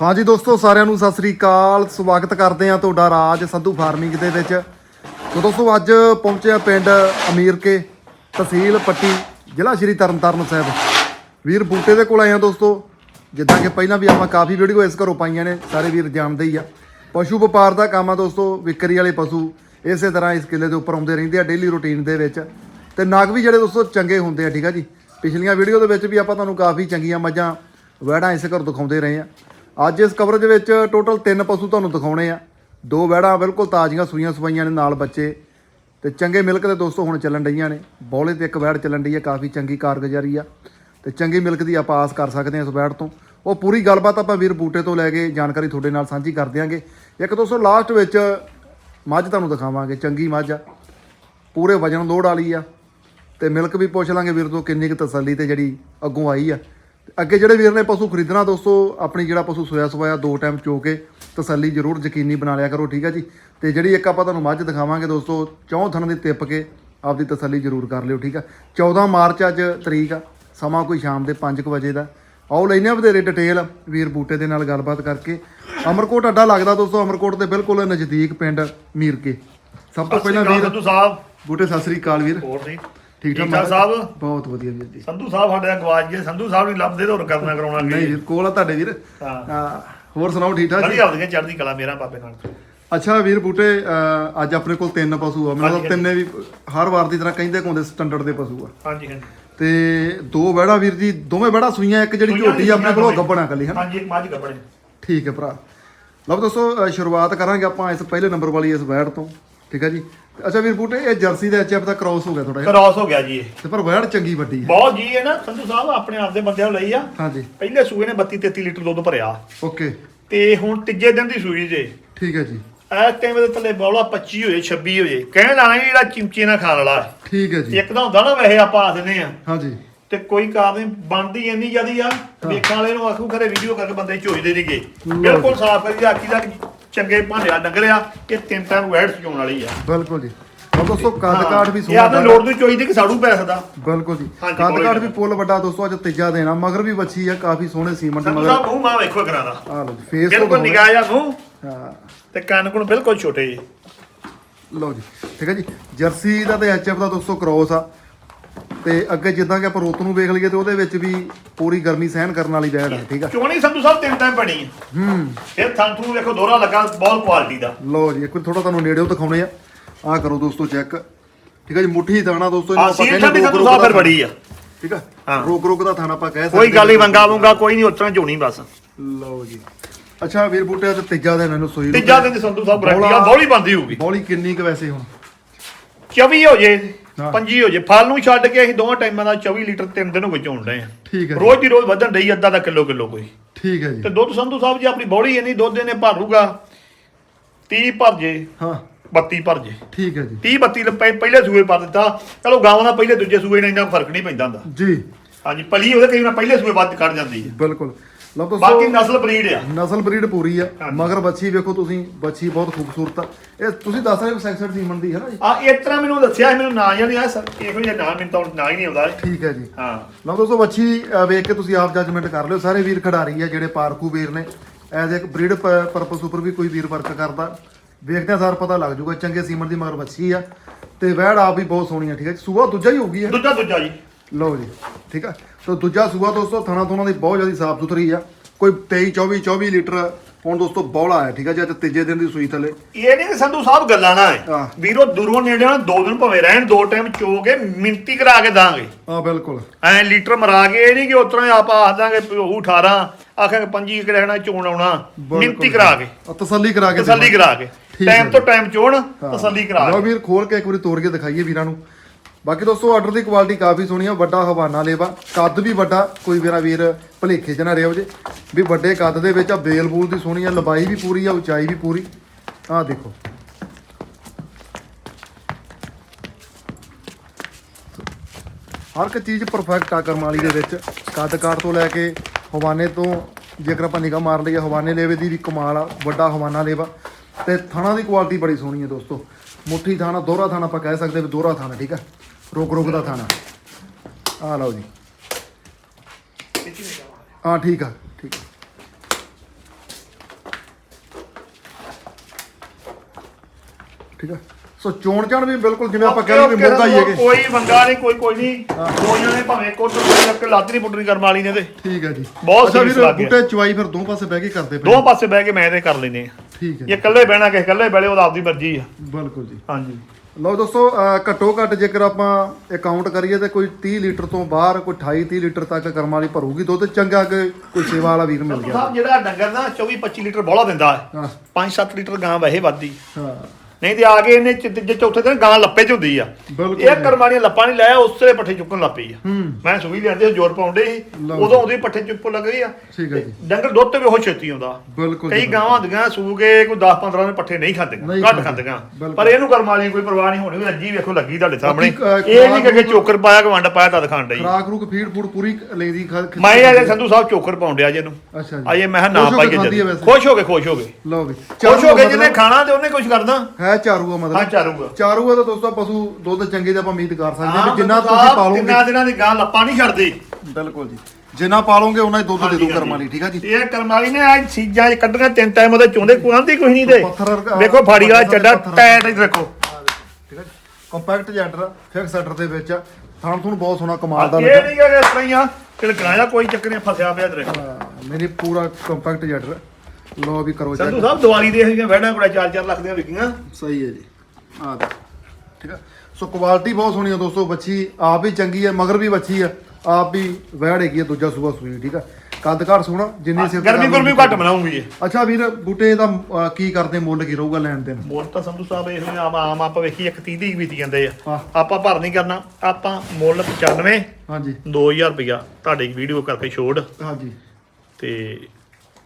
ਹਾਂਜੀ ਦੋਸਤੋ, ਸਾਰਿਆਂ ਨੂੰ ਸਤਿ ਸ੍ਰੀ ਅਕਾਲ। ਸਵਾਗਤ ਕਰਦੇ ਆ ਤੁਹਾਡਾ ਰਾਜ ਸੰਧੂ ਫਾਰਮਿੰਗ ਦੇ ਵਿੱਚ। ਸੋ ਦੋਸਤੋ, ਅੱਜ ਪਹੁੰਚੇ ਆ ਪਿੰਡ ਅਮੀਰਕੇ ਤਹਿਸੀਲ ਪੱਟੀ, ਜ਼ਿਲ੍ਹਾ ਸ਼੍ਰੀ ਤਰਨਤਾਰਨ ਸਾਹਿਬ। ਵੀਰ ਬੂਟੇ ਦੇ ਕੋਲ ਆਏ ਆ ਦੋਸਤੋ। ਜਿੱਦਾਂ ਕਿ ਪਹਿਲਾਂ ਵੀ ਆਪਾਂ ਕਾਫੀ ਵੀਡੀਓ ਇਸ ਘਰੋਂ ਪਾਈਆਂ ਨੇ, ਸਾਰੇ ਵੀਰ ਜਾਣਦੇ ਹੀ ਆ। ਪਸ਼ੂ ਵਪਾਰ ਦਾ ਕੰਮ ਆ ਦੋਸਤੋ, ਵਿਕਰੀ ਵਾਲੇ ਪਸ਼ੂ ਇਸੇ ਤਰ੍ਹਾਂ ਇਸ ਕਿੱਲੇ ਦੇ ਉੱਪਰ ਆਉਂਦੇ ਰਹਿੰਦੇ ਆ ਡੇਲੀ ਰੁਟੀਨ ਦੇ ਵਿੱਚ। ਤੇ ਨਗ ਵੀ ਜਿਹੜੇ ਦੋਸਤੋ ਚੰਗੇ ਹੁੰਦੇ ਆ, ਠੀਕ ਆ ਜੀ? ਪਿਛਲੀਆਂ ਵੀਡੀਓ ਦੇ ਵਿੱਚ ਵੀ ਆਪਾਂ ਤੁਹਾਨੂੰ ਕਾਫੀ ਚੰਗੀਆਂ ਮੱਝਾਂ ਵੈੜਾਂ ਇਸੇ ਘਰ ਦਿਖਾਉਂਦੇ ਰਹੇ ਆ। ਅੱਜ ਇਸ ਕਵਰੇਜ ਵਿੱਚ ਟੋਟਲ ਤਿੰਨ ਪਸ਼ੂ ਤੁਹਾਨੂੰ ਦਿਖਾਉਣੇ ਆ। ਦੋ ਵੈੜਾਂ ਬਿਲਕੁਲ ਤਾਜ਼ੀਆਂ ਸੂਈਆਂ ਸਵਾਈਆਂ ਨੇ ਨਾਲ ਬੱਚੇ। ਤੇ ਚੰਗੇ ਮਿਲਕ ਦੇ ਦੋਸਤੋ ਹੁਣ ਚੱਲਣ ਡਈਆਂ ਨੇ। ਬੌਲੇ ਤੇ ਇੱਕ ਵੈੜ ਚੱਲਣ ਡਈ ਆ, ਕਾਫੀ ਚੰਗੀ ਕਾਰਗੁਜ਼ਾਰੀ ਆ। ਤੇ ਚੰਗੀ ਮਿਲਕ ਦੀ ਆਪਾਂ ਆਸ ਕਰ ਸਕਦੇ ਹਾਂ ਇਸ ਵੈੜ ਤੋਂ। ਉਹ ਪੂਰੀ ਗੱਲਬਾਤ ਆਪਾਂ ਵੀਰ ਬੂਟੇ ਤੋਂ ਲੈ ਕੇ ਜਾਣਕਾਰੀ ਤੁਹਾਡੇ ਨਾਲ ਸਾਂਝੀ ਕਰ ਦਿਆਂਗੇ। ਇੱਕ ਦੋਸਤੋ ਲਾਸਟ ਵਿੱਚ ਮੱਝ ਤੁਹਾਨੂੰ ਦਿਖਾਵਾਂਗੇ, ਚੰਗੀ ਮੱਝ ਆ। ਪੂਰੇ ਵਜਨ ਲੋੜ ਵਾਲੀ ਆ। ਤੇ ਮਿਲਕ ਵੀ ਪੁੱਛ ਲਾਂਗੇ ਵੀਰ ਤੋਂ ਕਿੰਨੀ ਕੁ ਤਸੱਲੀ ਤੇ ਜਿਹੜੀ ਅੱਗੋਂ ਆਈ ਆ। ਅੱਗੇ ਜਿਹੜੇ ਵੀਰ ਨੇ ਪਸ਼ੂ ਖਰੀਦਣਾ ਦੋਸਤੋ ਆਪਣੀ ਜਿਹੜਾ ਪਸ਼ੂ ਸੋਇਆ ਸਵਾਇਆ ਦੋ ਟਾਈਮ ਚੋ ਕੇ ਤਸੱਲੀ ਜ਼ਰੂਰ ਯਕੀਨੀ ਬਣਾ ਲਿਆ ਕਰੋ ਠੀਕ ਆ ਜੀ? ਤੇ ਜਿਹੜੀ ਇੱਕ ਆਪਾਂ ਤੁਹਾਨੂੰ ਮੱਝ ਦਿਖਾਵਾਂਗੇ ਦੋਸਤੋ ਚੌਂ ਥਣ ਦੀ ਟਿੱਪ ਕੇ ਆਪਦੀ ਤਸੱਲੀ ਜ਼ਰੂਰ ਕਰ ਲਿਓ ਠੀਕ ਆ? 14 ਮਾਰਚ ਅੱਜ ਤਰੀਕ ਆ ਸਮਾਂ ਕੋਈ ਸ਼ਾਮ ਦੇ 5 ਵਜੇ ਦਾ। ਆਓ ਲੈਨੇ ਆ ਵਧੇਰੇ ਡਿਟੇਲ ਵੀਰ ਬੂਟੇ ਦੇ ਨਾਲ ਗੱਲਬਾਤ ਕਰਕੇ। ਅਮਰਕੋਟ ਅੱਡਾ ਲੱਗਦਾ ਦੋਸਤੋ ਅਮਰਕੋਟ ਦੇ ਬਿਲਕੁਲ ਨਜ਼ਦੀਕ ਪਿੰਡ ਮੀਰ ਕੇ। ਸਭ ਤੋਂ ਪਹਿਲਾਂ ਵੀਰ ਸਾਹਿਬ। ਬੂਟੇ ਸਤਿ ਸ੍ਰੀ ਅਕਾਲ ਵੀਰ। ਹੋਰ ਨਹੀਂ ਠੀਕ ਠਾਕ ਠਾਕ ਸਾਹਿਬ? ਬਹੁਤ ਵਧੀਆ ਵੀਰ ਜੀ। ਸੰਧੂ ਸਾਹਿਬ ਸਾਡੇ ਦਾ ਗਵਾਜ ਗਏ ਸੰਧੂ ਸਾਹਿਬ ਨਹੀਂ ਲੱਭਦੇ ਤਾਂ ਹੋਰ ਕਰਨਾ ਕਰਾਉਣਾ ਨਹੀਂ ਕੀ? ਵੀਰ ਕੋਲ ਆ ਤੁਹਾਡੇ ਵੀਰ। ਹਾਂ। ਹਾਂ, ਹੋਰ ਸੁਣਾਓ ਠੀਕ ਠਾਕ ਜੀ? ਵਧੀਆ ਚੜ੍ਹਦੀ ਕਲਾ ਮੇਰਾ ਬਾਬੇ ਨਾਲ ਅੱਛਾ ਵੀਰ ਬੂਟੇ ਅਹ, ਅੱਜ ਆਪਣੇ ਕੋਲ ਤਿੰਨ ਪਸ਼ੂ ਆ। ਮੈਨੂੰ ਤਾਂ ਤਿੰਨੇ ਵੀ ਹਰ ਵਾਰ ਦੀ ਤਰ੍ਹਾਂ ਕਹਿੰਦੇ ਕੋਂਦੇ ਸਟੈਂਡਰਡ ਦੇ ਪਸ਼ੂ ਆ। ਹਾਂਜੀ ਹਾਂਜੀ। ਤੇ ਦੋ ਵੜਾ ਵੀਰ ਜੀ ਦੋਵੇਂ ਵੜਾ ਸੂਈਆਂ ਇੱਕ ਜਿਹੜੀ ਝੋਟੀ ਆ ਆਪਣੇ ਕੋਲ ਉਹ ਗੱਬਣਾ ਕੱਲੀ ਹਨ? ਹਾਂਜੀ ਇੱਕ ਮੱਝ ਕੱਪੜੇ ਠੀਕ ਹੈ ਭਰਾ। ਲਓ ਦੋਸਤੋ ਸ਼ੁਰੂਆਤ ਕਰਾਂਗੇ ਆਪਾਂ ਇਸ ਪਹਿਲੇ ਨੰਬਰ ਵਾਲੀ ਇਸ ਵੈੜ ਤੋਂ ਠੀਕ ਹੈ ਜੀ? ਅੱਛਾ ਵੀਰ ਬੂਟੇ ਇਹ ਜਰਸੀ ਦਾ ਐਚਐਫ ਦਾ ਕ੍ਰਾਸ ਹੋ ਗਿਆ ਥੋੜਾ ਜਿਹਾ। ਕ੍ਰਾਸ ਹੋ ਗਿਆ ਜੀ ਇਹ। ਤੇ ਪਰ ਵੈੜ ਚੰਗੀ ਵੱਡੀ ਹੈ। ਬਹੁਤ ਜੀ ਹੈ ਨਾ ਸੰਧੂ ਸਾਹਿਬ ਆਪਣੇ ਆਪ ਦੇ ਬੰਦਿਆਂ ਨੂੰ ਲਈ ਆ। ਹਾਂਜੀ। ਪਹਿਲੇ ਸੂਏ ਨੇ 32 33 ਲੀਟਰ ਦੁੱਧ ਭਰਿਆ। ਓਕੇ। ਤੇ ਹੁਣ ਤੀਜੇ ਦਿਨ ਦੀ ਸੂਈ ਜੇ। ਠੀਕ ਹੈ ਜੀ। ਇਸ ਟਾਈਮ ਦੇ ਥੱਲੇ ਬੌਲਾ 25 ਹੋ ਜੇ 26 ਹੋ ਜੇ ਕਹਿਣ ਲਾਣਾ ਜਿਹੜਾ ਚਿਮਚੇ ਨਾਲ ਖਾਣ ਵਾਲਾ। ਠੀਕ ਹੈ ਜੀ। ਇੱਕ ਤਾਂ ਹੁੰਦਾ ਨਾ ਵੈਸੇ ਆਪਾਂ ਆ ਦਿੰਦੇ ਆ ਹਾਂਜੀ। ਤੇ ਕੋਈ ਕਾਰ ਨਹੀਂ ਬਣਦੀ ਇੰਨੀ ਜਿਆਦੀ ਆ। ਵੇਖਣ ਵਾਲੇ ਨੂੰ ਆਖੂ ਖਰੇ ਵੀਡੀਓ ਕਰਕੇ ਬੰਦੇ ਝੋਜਦੇ ਨਹੀਂਗੇ। ਬਿਲਕੁਲ ਸਾਫ਼ ਕਰੀ ਆਖੀ ਦਾ ਚੰਗੇ ਭਾਂਡਿਆ ਡੰਗਰਿਆ ਇਹ ਤਿੰਨ ਟਾਈਮ ਵੈੜ ਸਜਾਉਣ ਵਾਲੀ ਆ। ਬਿਲਕੁਲ ਜੀ। ਲਓ ਦੋਸਤੋ ਕੱਦ ਕਾਠ ਵੀ ਇਹ ਸੋਹਣਾ ਆਪਣੇ ਲੋੜ ਨੂੰ ਚੋਈ ਦੀ ਕਿ ਸਾੜੂ ਪੈ ਸਕਦਾ। ਬਿਲਕੁਲ ਜੀ। ਹਾਂਜੀ, ਕੱਦ ਕਾਠ ਗੱਲ ਵੀ ਪੁੱਲ ਵੱਡਾ ਦੋਸਤੋ ਅੱਜ ਤੀਜਾ ਦੇਣਾ ਮਗਰ ਵੀ ਬੱਚੀ ਆ ਕਾਫੀ ਸੋਹਣੇ ਸੰਧੂ ਮਗਰ। ਸਾਹਿਬ ਮੂੰਹ ਮਾਂ ਵੇਖੋ ਕਰਾਂ ਦਾ। ਆ ਲਓ ਜੀ ਫੇਸ ਤੋਂ ਬਿਲਕੁਲ ਨਿਗਾਹ ਜਾਂ ਮੂੰਹ। ਹਾਂ। ਤੇ ਕੰਨ ਕੁਣ ਬਿਲਕੁਲ ਛੋਟੇ ਜੀ। ਲਓ ਜੀ ਠੀਕ ਹੈ ਜੀ। ਜਰਸੀ ਦਾ ਤੇ ਐਚਐਫ ਦਾ ਦੋਸਤੋ ਕ੍ਰੋਸ ਆ। ਤੇ ਅੱਗੇ ਜਿੱਦਾਂ ਕਿ ਆਪਾਂ ਰੋਤ ਨੂੰ ਵੇਖ ਲਈਏ ਤੇ ਉਹਦੇ ਵਿੱਚ ਵੀ ਪੂਰੀ ਗਰਮੀ ਸਹਿਣ ਕਰਨ ਵਾਲੀ ਬੈੜ ਆ ਠੀਕ ਆ? ਚੋਣੀ ਸੰਧੂ ਸਾਹਿਬ ਤਿੰਨ ਟਾਈਮ ਬਣੀ ਆ। ਹੂੰ। ਇਹ ਥਾਂ ਥੂ ਵੇਖੋ ਦੋਹਰਾ ਲੱਗਾ ਬਹੁਤ ਕੁਆਲਿਟੀ ਦਾ। ਲਓ ਜੀ ਇੱਕ ਵਾਰ ਥੋੜਾ ਤੁਹਾਨੂੰ ਨੇੜਿਓਂ ਦਿਖਾਉਣੇ ਆ। ਆ ਕਰੋ ਦੋਸਤੋ ਚੈੱਕ ਠੀਕ ਹੈ ਜੀ ਮੁੱਠੀ ਦਾਣਾ ਦੋਸਤੋ ਆ ਸੰਧੂ ਰੋਕ ਸਾਹਿਬ ਫਿਰ ਬੜੀ ਆ। ਠੀਕ ਆ? ਹਾਂ। ਰੋਕ ਰੋਕ ਦਾ ਥਾਣਾ ਆਪਾਂ ਕਹਿ ਸਕਦੇ ਕੋਈ ਗੱਲ ਹੀ। ਹਾਂ। ਲੂੰਗਾ ਕੋਈ ਨਹੀਂ ਉਤਰਾਂ ਝੋਣੀ ਬਸ। ਲਓ ਜੀ। ਅੱਛਾ ਵੀਰ ਬੂਟੇ ਤੇ ਤੀਜਾ ਦਿਨ ਇਹਨੂੰ ਸੋਈ ਤੀਜਾ ਦਿਨ ਸੰਧੂ ਸਾਹਿਬ ਗਰੰਟੀ ਆ ਬੌਲੀ ਬੰਦੀ ਹੋਊਗੀ। ਬੌਲੀ ਕਿੰਨੀ ਕੁ ਵੈਸੇ ਹੁਣ? 24 ਹੋ ਜੇ। 25 ਹੋ ਜੇ। ਫਲ ਨੂੰ ਛੱਡ ਕੇ ਅਸੀਂ ਦੋਵਾਂ ਟਾਈਮਾਂ ਦਾ 24 ਲੀਟਰ ਤਿੰਨ ਦਿਨ ਹੋ ਗਏ ਚੋਣ ਰਹੇ ਆ। ਠੀਕ ਹੈ ਰੋਜ਼ ਦੀ ਰੋਜ਼ ਵਧਣ ਡਈ ਅੱਧਾ ਦਾ ਕਿਲੋ ਕਿਲੋ ਕੋਈ। ਠੀਕ ਹੈ ਜੀ। ਤੇ ਦੁੱਧ ਸੰਧੂ ਸਾਹਿਬ ਜੀ ਆਪਣੀ ਬੌੜੀ ਇੰਨੀ ਦੁੱਧ ਇਹਨੇ ਭਰੂਗਾ 30 ਭਰ ਜੇ। ਹਾਂ। 32 ਭਰ ਜੇ। ਠੀਕ ਹੈ ਜੀ। 30 32 ਲ- ਪਹਿ- ਪਹਿਲੇ ਸੂਏ ਪਾ ਦਿੱਤਾ। ਚਲੋ ਗਾਵਾਂ ਦਾ ਪਹਿਲੇ ਦੂਜੇ ਸੂਏ ਨਾਲ ਇੰਨਾ ਫ਼ਰਕ ਨਹੀਂ ਪੈਂਦਾ ਹੁੰਦਾ। ਜੀ। ਹਾਂਜੀ ਪਲੀ ਉਹਦੇ ਕਈ ਵਾਰ ਪਹਿਲੇ ਸੂਏ ਵੱਧ ਕੱਢ ਜਾਂਦੀ ਹੈ। ਬਿਲਕੁਲ। ਲਓ ਬਾਕੀ ਦੋਸਤੋ ਨਸਲ ਬਰੀਡ ਆ। ਨਸਲ ਬਰੀਡ ਪੂਰੀ ਆ। ਮਗਰ ਬੱਚੀ ਵੇਖੋ ਤੁਸੀਂ ਬੱਚੀ ਬਹੁਤ ਖੂਬਸੂਰਤ ਆ। ਇਹ ਤੁਸੀਂ ਦੱਸ ਰਹੇ ਹੋ ਸੈਕਸਰ ਸੀਮਨ ਦੀ ਹੈ ਨਾ ਜੀ? ਆ ਇਸ ਤਰ੍ਹਾਂ ਮੈਨੂੰ ਦੱਸਿਆ ਮੈਨੂੰ ਨਾਂ ਨਹੀਂ ਆ ਸਰ। ਇਹੋ ਜਿਹਾ ਨਾਂ ਮੈਨੂੰ ਤਾਂ ਹੁਣ ਨਾਂ ਹੀ ਨਹੀਂ ਆਉਂਦਾ। ਠੀਕ ਹੈ ਜੀ। ਹਾਂ। ਲਓ ਦੋਸਤੋ ਬੱਚੀ ਵੇਖ ਕੇ ਤੁਸੀਂ ਆਪ ਜੱਜਮੈਂਟ ਕਰ ਲਿਓ। ਸਾਰੇ ਵੀਰ ਖਿਡਾਰੀ ਆ ਜਿਹੜੇ ਪਾਰਕੂ ਵੀਰ ਨੇ। ਐਜ਼ ਇੱਕ ਬਰੀਡ ਪਰਪਸ ਉੱਪਰ ਵੀ ਕੋਈ ਵੀਰ ਵਰਕ ਕਰਦਾ। ਵੇਖਦੇ ਆ ਸਾਰ ਪਤਾ ਲੱਗ ਜਾਊਗਾ। ਚੰਗੇ ਸੀਮਨ ਦੀ ਮਗਰ ਬੱਚੀ ਆ। ਤੇ ਵਹਿੜ ਆਪ ਵੀ ਬਹੁਤ ਸੋਹਣੀ ਆ ਠੀਕ ਹੈ ਸੂਆ ਦੂਜਾ ਹੀ ਹੋਊਗੀ ਇਹ ਦੂਜਾ ਦੂਜਾ ਜੀ। ਲਓ ਜੀ ਠੀਕ ਆ? ਤਾਂ ਦੂਜਾ ਸੂਆ ਦੋਸਤੋ ਥਣਾ ਤੋਂ ਦੀ ਬਹੁਤ ਜ਼ਿਆਦਾ ਸਾਫ਼ ਸੁਥਰੀ ਆ। ਕੋਈ 23 24 24 ਲੀਟਰ ਹੁਣ ਦੋਸਤੋ ਬੌਲਾ ਹੈ ਠੀਕ ਆ? ਜੀ ਅੱਜ ਤੀਜੇ ਦਿਨ ਦੀ ਸੂਈ ਥੱਲੇ। ਇਹ ਨਹੀਂ ਕਿ ਸੰਧੂ ਸਾਹਿਬ ਗੱਲਾਂ ਨਾ ਹੈ ਹਾਂ। ਵੀਰੋ ਦੂਰੋਂ ਨੇੜੇ ਨਾਲ ਦੋ ਦਿਨ ਭਵੇਂ ਰਹਿਣ ਦੋ ਟਾਈਮ ਚੋ ਕੇ ਮਿੰਤੀ ਕਰਾ ਕੇ ਦਾਂਗੇ। ਆ ਬਿਲਕੁਲ। ਐ ਲੀਟਰ ਮਰਾ ਕੇ ਇਹ ਨਹੀਂ ਕਿ ਉਤਰਾ ਆਪਾਂ ਆਖ ਦਾਂਗੇ ਵੀ ਉਹ 18 ਆਖਾਂਗੇ 25 ਕਿ ਰਹਿਣਾ ਚੋਣ ਆਉਣਾ ਮਿੰਤੀ ਕਰਾ ਕੇ। ਆ, ਤਸੱਲੀ ਕਰਾ ਕੇ ਤਸੱਲੀ ਕਰਾ ਕੇ। ਠੀਕ ਹੈ ਟਾਈਮ ਤੋਂ ਟਾਈਮ ਚੋਣ ਤਸੱਲੀ ਕਰਾ ਲਓ ਕੇ। ਵੀਰ ਖੋਲ ਕੇ ਇੱਕ ਵਾਰੀ ਤੋੜ ਕੇ ਦਿਖਾਈਏ ਵੀਰਾਂ ਨੂੰ। ਬਾਕੀ ਦੋਸਤੋ ਆਰਡਰ ਦੀ ਕੁਆਲਿਟੀ ਕਾਫੀ ਸੋਹਣੀ ਆ, ਵੱਡਾ ਹਵਾਨਾ ਲੇਵਾ, ਕੱਦ ਵੀ ਵੱਡਾ, ਕੋਈ ਮੇਰਾ ਵੀਰ ਭਲੇਖੇ ਚ ਨਾ ਰਿਓ ਜੇ ਵੀ ਵੱਡੇ ਕੱਦ ਦੇ ਵਿੱਚ ਆ, ਬੇਲ ਬੂਲ ਦੀ ਸੋਹਣੀ ਆ, ਲੰਬਾਈ ਵੀ ਪੂਰੀ ਆ, ਉਚਾਈ ਵੀ ਪੂਰੀ। ਆਹ ਦੇਖੋ। ਹਰ ਇੱਕ ਚੀਜ਼ ਪਰਫੈਕਟ ਆ ਕਰਮਾਲੀ ਦੇ ਵਿੱਚ। ਕੱਦ ਕਾਰ ਤੋਂ ਲੈ ਕੇ ਹਵਾਨੇ ਤੋਂ, ਜੇਕਰ ਆਪਾਂ ਨਿਗਾਹ ਮਾਰ ਲਈਏ ਹਵਾਨੇ ਲੇਵੇ ਦੀ ਵੀ ਕਮਾਲ ਆ, ਵੱਡਾ ਹਵਾਨਾ ਲੇਵਾ। ਤੇ ਥਾਣਾ ਦੀ ਕੁਆਲਿਟੀ ਬੜੀ ਸੋਹਣੀ ਹੈ ਦੋਸਤੋ। ਮੁੱਠੀ ਥਾਣਾ, ਦੋਹਰਾ ਥਾਣਾ ਆਪਾਂ ਕਹਿ ਸਕਦੇ ਵੀ ਦੋਹਰਾ ਥਾਣਾ, ਠੀਕ ਆ? ਰੋਕ ਰੋਕ ਦਾ ਥਾਣਾ। ਆ ਲਓ ਜੀ। ਹਾਂ ਠੀਕ ਆ ਠੀਕ ਠੀਕ ਆ। ਸੋ ਚੋਣ ਚਾਣ ਵੀ ਬਿਲਕੁਲ ਜਿਵੇਂ ਆਪਾਂ ਕਹਿੰਦੇ ਵੀ ਮੁੱਦਾ ਹੀ ਹੈਗੇ। ਕੋਈ ਵੰਗਾ ਨਹੀਂ ਕੋਈ ਕੋਈ ਨਹੀਂ। ਕੋਈ ਨੇ ਭਾਵੇਂ ਕੋਟ ਲੱਕ ਲੱਤ ਨਹੀਂ ਪੁੱਟਣੀ ਕਰਮ ਵਾਲੀ ਨੇ ਤੇ। ਠੀਕ ਹੈ ਜੀ। ਬਹੁਤ ਸਾਰੀ ਲੱਗ ਬੂਟੇ ਚਵਾਈ ਫਿਰ ਦੋ ਪਾਸੇ ਬਹਿ ਕੇ ਕਰਦੇ ਪਏ ਦੋ ਪਾਸੇ ਬਹਿ ਕੇ ਮੈਂ ਤੇ ਕਰ ਲੈਨੇ ਆ। ਠੀਕ ਹੈ ਇਹ ਇਕੱਲੇ ਬਹਿਣਾ ਕਿਸੇ ਇਕੱਲੇ ਬਹਿਲੇ ਉਹਦਾ ਆਪਦੀ ਮਰਜ਼ੀ ਆ। ਬਿਲਕੁਲ ਜੀ। ਹਾਂਜੀ। ਲਓ ਦੋਸਤੋ ਘੱਟੋ ਘੱਟ ਜੇਕਰ ਆਪਾਂ ਅਕਾਊਂਟ ਕਰੀਏ ਤੇ ਕੋਈ 30 ਲੀਟਰ ਤੋਂ ਬਾਹਰ ਕੋਈ 28 30 ਲੀਟਰ ਤੱਕ ਕਰਮ ਵਾਲੀ ਭਰੂਗੀ ਦੁੱਧ ਚੰਗਾ ਕਿ ਕੋਈ ਸੇਵਾ ਵਾਲਾ ਵੀਰ ਮਿਲ ਗਿਆ। ਸਾਹਿਬ ਜਿਹੜਾ ਡੰਗਰ ਨਾ 24 25 ਲੀਟਰ ਬੋਲਾ ਦਿੰਦਾ ਹੈ ਹਾਂ। 5-7 ਲੀਟਰ ਗਾਂ ਵੈਸੇ ਵੱਧਦੀ। ਹਾਂ। ਨਹੀਂ ਤੇ ਆ ਕੇ ਇਹਨੇ ਚ- ਜੇ ਚੌਥੇ ਦਿਨ ਗਾਂ ਲੱਪੇ ਚ ਹੁੰਦੀ ਆ। ਬਿਲਕੁਲ ਇਹ ਕਰਮਾਨੀਆਂ ਲੱਪਾਂ ਨਹੀਂ ਲਾਇਆ ਉਸੇ ਪੱਠੇ ਚੁੱਕਣ ਲੱਗ ਪਈ ਆ। ਹੂੰ। ਮੈਂ ਸੁਵੀ ਲਿਆਂਦੇ ਜ਼ੋਰ ਪਾਉਂਦੇ ਸੀ। ਲਓ। ਉਦੋਂ ਉਹਦੀ ਪੱਠੇ ਚੁੱਪ ਲੱਗ ਗਈ ਆ। ਠੀਕ ਹੈ ਜੀ। ਡੰਗਰ ਦੁੱਧ ਤੇ ਵੀ ਉਹ ਛੇਤੀ ਆਉਂਦਾ। ਬਿਲਕੁਲ ਕਈ ਜੀ, ਗਾਵਾਂ ਹੁੰਦੀਆਂ ਸੂ ਕੇ ਕੋਈ 10 15 ਦਿਨ ਪੱਠੇ ਨਹੀਂ ਖਾਂਦੀਆਂ ਨਹੀਂ ਘੱਟ ਖਾਂਦੇ। ਖਾਂਦੀਆਂ। ਬਿਲਕੁਲ। ਪਰ ਇਹਨੂੰ ਕਰਮ ਵਾਲੀ ਕੋਈ ਪਰਵਾਹ ਨਹੀਂ ਹੋਣੀ ਰੱਜੀ ਵੇਖੋ ਲੱਗੀ ਤੁਹਾਡੇ ਸਾਹਮਣੇ। ਬਾਕੀ, ਇਹ ਨਹੀਂ ਕਿ ਚੋਕਰ ਪਾਇਆ ਕਿ ਵੰਡ ਪਾਇਆ ਤਾਂ ਦਿਖਾਣ ਡਈ। ਖਰਾਕ ਰੂਕ ਫੀਡ ਫੂਡ ਪੂਰੀ ਲੈਂਦੀ ਖਾ ਮੈਂ ਅਜੇ ਸੰਧੂ ਸਾਹਿਬ ਚੋਕਰ ਪਾਉਣ ਡਿਆ ਜਿਹਨੂੰ ਅੱਛਾ ਜੀ। ਅਜੇ ਮੈਂ ਕਿਹਾ ਨਾ ਖੁਸ਼ ਹੋ ਕੇ ਪਾਈਏ ਖਾਂਦੀ ਹੈ ਜਦ ਵੈਸੇ। ਖੁਸ਼ ਹੋ ਕੇ ਖੁਸ਼ ਹੋ ਗਏ ਲਓ ਵੀ ਖੁਸ਼ ਹੋ ਕੇ ਜਿਹਨੇ ਖਾਣਾ ਤੇ ਉਹਨੇ ਕੁਝ ਕਰਦਾ ਹੈ ਚਾਰੂਆ ਹਾਂ ਮਤਲਬ? ਚਾਰੂਗਾ ਚਾਰੂਆ। ਤਾਂ ਦੋਸਤੋ ਪਸ਼ੂ ਦੁੱਧ ਚੰਗੇ ਦਾ ਆਪਾਂ ਉਮੀਦ ਕਰ ਸਕਦੇ ਹਾਂ ਵੀ ਜਿੰਨਾ ਤੁਸੀਂ ਪਾਲੋਗੇ ਤਿੰਨਾਂ ਦਿਨਾਂ ਦੀ ਗਾਂ ਲੱਪਾਂ ਨਹੀਂ ਛੱਡਦੀ। ਬਿਲਕੁਲ ਜੀ। ਜਿੰਨਾ ਪਾਲੋਗੇ ਉਹਨਾਂ ਹੀ ਦੁੱਧ ਦੇ ਦੂ ਕਰਮ ਠੀਕ ਆ ਜੀ? ਇਹ ਕਰਮਾਲੀ ਨੇ ਅੱਜ ਇਹ ਕੱਢੀਆਂ ਤਿੰਨ ਟਾਈਮ ਉਹਦੇ ਚੋਂਦੇ ਕੋਈ ਆਂਦੀ ਕੁਝ ਨਹੀਂ ਤੇ ਪੱਥਰ ਵਰਗਾ- ਵੇਖੋ ਫਾੜੀ ਵਾਲਾ ਪੱਥਰ- ਚੱਡਾ ਟਾਇਟ ਹੀ ਰੱਖੋ। ਠੀਕ ਹੈ ਜੀ। ਕੰਪੈਕਟ ਜੈਂਟਰ ਫਿਕਸ ਸੈਟਰ ਦੇ ਵਿੱਚ ਥਾਣ ਤੁਹਾਨੂੰ ਬਹੁਤ ਸੋਹਣਾ ਕਮਾਲ ਦਾ ਇਹ ਲੱਗਾ। ਨਹੀਂ ਕਿ ਇਸ ਤਰ੍ਹਾਂ ਹੀ ਆ ਕਿ ਕੋਈ ਚੱਕਰ ਨਹੀਂ ਫਸਿਆ ਪਿਆ ਤੇ ਰੱਖੋ ਹਾਂ, ਮੇਰੀ ਪੂਰਾ ਕੰਪੈਕਟ ਜੈਂਟਰ। ਲੋ ਵੀ ਕਰੋ ਸੰਧੂ ਚੈੱਕ ਸਾਹਿਬ ਦੀਵਾਲੀ ਦੇ ਇਹ ਵਹਿਣਾ ਕੋਲ 4-4 ਲੱਖ ਦੀਆਂ ਵਿਕੀਆਂ। ਸਹੀ ਹੈ ਜੀ। ਆ ਠੀਕ ਹੈ ਸੋ ਕੁਆਲਿਟੀ ਬਹੁਤ ਸੋਹਣੀ ਹੈ ਦੋਸਤੋ ਬੱਚੀ ਆਪ ਵੀ ਚੰਗੀ ਹੈ ਮਗਰ ਵੀ ਬੱਚੀ ਹੈ ਆਪ ਵੀ ਵਹਿੜ ਹੈਗੀ ਹੈ ਦੂਜਾ ਸੂਆ ਸੂਈ ਠੀਕ ਹੈ ਕੱਦਕਾਰ ਸੋਹਣਾ ਜਿੰਨੀ ਸਿਫਤ ਗਰਮੀ ਗੁਰਮੀ। ਘੱਟ ਬਣਾਉਂਗੀ ਇਹ। ਅੱਛਾ ਵੀਰ ਬੂਟੇ ਦਾ ਕੀ ਕਰਦੇ ਮੁੱਲ ਕੀ ਰਹੂਗਾ ਲੈਣ ਦੇਣ? ਮੁੱਲ ਤਾਂ ਸੰਧੂ ਸਾਹਿਬ ਇਹ ਹੋਇਆ ਆਮ ਆਮ ਆਪਾਂ ਵੇਖੀ ਇੱਕ 30 ਦੀ ਬੀਤੀ ਜਾਂਦੇ ਆ। ਹਾਂ। ਆਪਾਂ ਭਰ ਨਹੀਂ ਕਰਨਾ ਆਪਾਂ ਮੁੱਲ 95 ਹਾਂਜੀ। 2000 ਰੁਪਇਆ ਤੁਹਾਡੀ ਵੀਡੀਓ ਕਰਕੇ ਛੋੜ। ਹਾਂਜੀ। ਤੇ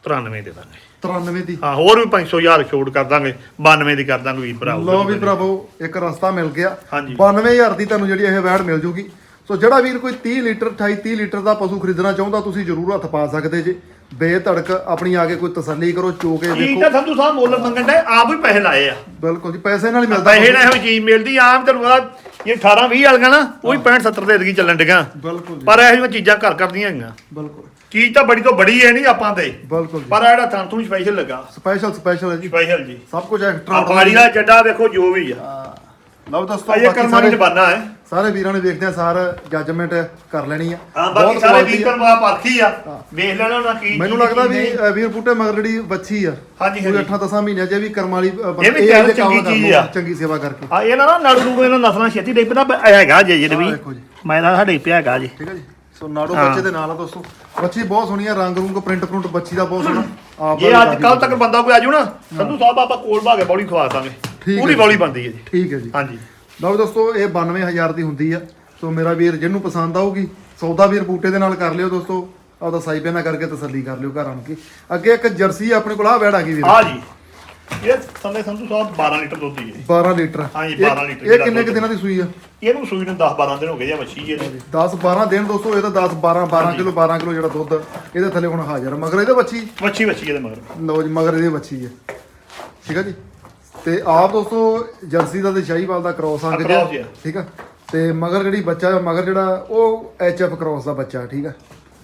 93 ਦੇ ਦਾਂਗੇ। 93 ਦੀ। ਹਾਂ ਹੋਰ ਵੀ 500 ਹਜ਼ਾਰ ਛੋੜ ਕਰ ਦਾਂਗੇ 92 ਦੀ ਕਰ ਦਾਂਗੇ ਵੀਰ ਭਰਾ ਲੋ ਵੀ ਭਰਾਵੋ ਇੱਕ ਰਸਤਾ ਮਿਲ ਗਿਆ। ਹਾਂਜੀ। 92000 ਦੀ ਤੁਹਾਨੂੰ ਜਿਹੜੀ ਇਹ ਵੈੜ ਮਿਲ ਜੂਗੀ। ਸੋ ਜਿਹੜਾ ਵੀਰ ਕੋਈ 30 ਲੀਟਰ 28 30 ਲੀਟਰ ਦਾ ਪਸ਼ੂ ਖਰੀਦਣਾ ਚਾਹੁੰਦਾ ਤੁਸੀਂ ਜ਼ਰੂਰ ਹੱਥ ਪਾ ਸਕਦੇ ਜੇ। ਬੇਧੜਕ ਆਪਣੀ ਆ ਕੇ ਕੋਈ ਤਸੱਲੀ ਕਰੋ ਚੋ ਕੇ ਦੇਖੋ। ਤਾਂ ਸੰਧੂ ਸਾਹਿਬ ਮੁੱਲ ਮੰਗਣ ਦੇ ਆਪ ਹੀ ਪੈਸੇ ਲਾਏ ਆ। ਬਿਲਕੁਲ ਜੀ ਪੈਸੇ ਨਾਲ ਹੀ ਮਿਲਦਾ ਪੈਸੇ ਨਾਲ ਇਹੋ ਚੀਜ਼ ਮਿਲਦੀ ਆਮ ਤੁਹਾਨੂੰ ਪਤਾ ਇਹ 18 20 ਵਾਲੀਆਂ ਨਾ ਉਹ ਵੀ 65 70 ਦੇ ਦੇਗੀ ਚੱਲਣ ਡਿਆਂ ਬਿਲਕੁਲ ਜੀ। ਪਰ ਇਹੋ ਜਿਹੀਆਂ ਚੀਜ਼ਾਂ ਘਰ ਕਰਦੀਆਂ ਹੈਗੀਆਂ। ਬਿਲਕੁਲ। ਚੀਜ਼ ਤਾਂ ਬੜੀ ਤੋਂ ਬੜੀ ਹੈ ਨਹੀਂ ਆਪਾਂ ਤੇ। ਬਿਲਕੁਲ ਜੀ। ਪਰ ਆ ਜਿਹੜਾ ਥਾਂ ਤੋਂ ਸਪੈਸ਼ਲ ਲੱਗਾ। ਸਪੈਸ਼ਲ ਸਪੈਸ਼ਲ ਹੈ ਜੀ। ਸਪੈਸ਼ਲ ਜੀ। ਸਭ ਕੁਝ ਐਕਸਟਰਾ ਫਾੜੀ ਦਾ ਚੱਡਾ ਵੇਖੋ ਜੋ ਵੀ ਆ। ਲਓ ਦੋਸਤੋ ਅਜੇ ਬਾਕੀ ਕਰਮਾਂ ਸਾਰੇ ਬਣਾ ਹੈ। ਸਾਰੇ ਵੀਰਾਂ ਨੇ ਵੇਖਦੇ ਆ ਸਾਰ ਜੱਜਮੈਂਟ ਕਰ ਲੈਣੀ ਆ। ਹਾਂ ਬਾਕੀ ਬਹੁਤ ਸਾਰੇ quality ਵੀਰ ਆ। ਕਰਮਾ ਪਰਖੀ ਆ। ਵੇਖ ਲੈਣਾ ਉਹਨਾਂ ਕੀ ਮੈਨੂੰ ਚੀਜ਼ ਲੱਗਦਾ ਕੀ ਵੀ ਨਹੀਂ। ਅ, ਵੀਰ ਬੂਟੇ ਮਗਰ ਜਿਹੜੀ ਬੱਚੀ ਆ ਹਾਂਜੀ, ਹਾਂਜੀ। 8-10 ਮਹੀਨਿਆਂ ਚ ਇਹ ਵੀ ਕਰਮ ਵਾਲੀ ਅ, ਇਹ ਵੀ ਇਹੋ ਚੰਗੀ ਕੰਮ ਚੀਜ਼ ਆ। ਚੰਗੀ ਸੇਵਾ ਕਰਕੇ। ਆ ਇਹਨਾਂ ਨਾ ਨੜ ਨੂੰ ਇਹਨਾਂ ਨਸਲਾਂ ਛੇਤੀ ਡਿੱਗ ਪੈਂਦਾ ਹੈਗਾ ਜੇ ਆਹ ਵੀ। ਦੇਖੋ ਜੀ। ਮੈਂ ਤਾਂ ਸਾਡੇ ਪਿਆ ਹੈਗਾ ਜੀ। ਠੀਕ ਹੈ ਜੀ। ਸੋ ਨਾੜੋ ਹਾਂ। ਬੱਚੇ ਦੇ ਨਾਲ ਆ ਦੋਸਤੋ। ਬੱਚੀ ਬਹੁਤ ਸੋਹਣੀ ਆ ਰੰਗ ਰੂੰਗ ਪ੍ਰਿੰਟ ਪ੍ਰਿੰਟ ਬੱਚੀ ਦਾ ਬਹੁਤ ਸੋਹਣਾ। ਆਪ ਜੇ ਅੱਜ ਕੱਲ ਤੱਕ ਬੰਦਾ ਕੋਈ ਆਜੂ ਨਾ ਸੰਧੂ ਸਾਹਿਬ ਆਪਾਂ ਕੋਲ ਭਾਗੇ ਬੌਲੀ ਖਵਾ ਦਾਂਗੇ। ਹੈ ਪੂਰੀ। ਬੌਲੀ ਬੰਦੀ ਹੈ ਜੀ। ਠੀਕ ਹੈ ਜੀ। ਹਾਂਜੀ। ਲਓ ਦੋਸਤੋ ਇਹ 92000 ਦੀ ਹੁੰਦੀ ਆ। ਸੋ ਮੇਰਾ ਵੀਰ ਜਿਹਨੂੰ ਪਸੰਦ ਆਊਗੀ ਸੌਦਾ ਵੀਰ ਬੂਟੇ ਦੇ ਨਾਲ ਕਰ ਲਿਓ ਦੋਸਤੋ। ਆਪਦਾ ਸਾਈ ਪੈਨਾ ਕਰਕੇ ਤਸੱਲੀ ਕਰ ਲਿਓ ਘਰ ਆਣ ਕੇ। ਅੱਗੇ ਇੱਕ ਜਰਸੀ ਆਪਣੇ ਕੋਲ ਆ ਵੈੜ ਆ ਗਈ ਵੀਰ ਜੀ। ਇਹ ਥੱਲੇ ਸੰਧੂ ਸਾਹਿਬ 12 ਲੀਟਰ ਦੁੱਧ ਦੀ ਹੈ। 12 ਲੀਟਰ। ਹਾਂਜੀ, ਇਹ- 12 ਲੀਟਰ ਇਹ ਜਿਹੜਾ ਕਿੰਨੇ ਕੁ ਦੁੱਧ ਦਿਨਾਂ ਦੀ ਸੂਈ ਆ? ਇਹਨੂੰ ਸੂਈ ਨੂੰ 10 12 ਦਿਨ ਹੋ ਗਏ ਜਾਂ ਮੱਛੀ ਇਹਦੇ। 10 12 ਦਿਨ ਦੋਸਤੋ ਇਹ ਤਾਂ 10 12 12 ਕਿਲੋ 12 ਕਿਲੋ ਜਿਹੜਾ ਦੁੱਧ ਇਹਦੇ ਥੱਲੇ ਹੁਣ ਹਾਜ਼ਰ ਆ। ਮਗਰ ਇਹਦੇ ਬੱਚੀ ਮੱਛੀ ਮੱਛੀ ਇਹਦੇ ਮਗਰ। ਲਓ ਜੀ ਮਗਰ ਇਹਦੇ ਬੱਚੀ ਹੈ। ਠੀਕ ਆ ਜੀ? ਤੇ ਆਪ ਦੋਸਤੋ ਜਰਸੀ ਦਾ ਤੇ ਸ਼ਾਹੀਵਾਲ ਦਾ ਕ੍ਰੋਸ ਆ cross ਹੀ ਆ। ਠੀਕ ਆ? ਤੇ ਮਗਰ ਜਿਹੜੀ ਬੱਚਾ ਮਗਰ ਜਿਹੜਾ ਉਹ ਐਚਐਫ ਕ੍ਰੋਸ ਦਾ ਬੱਚਾ ਠੀਕ ਆ?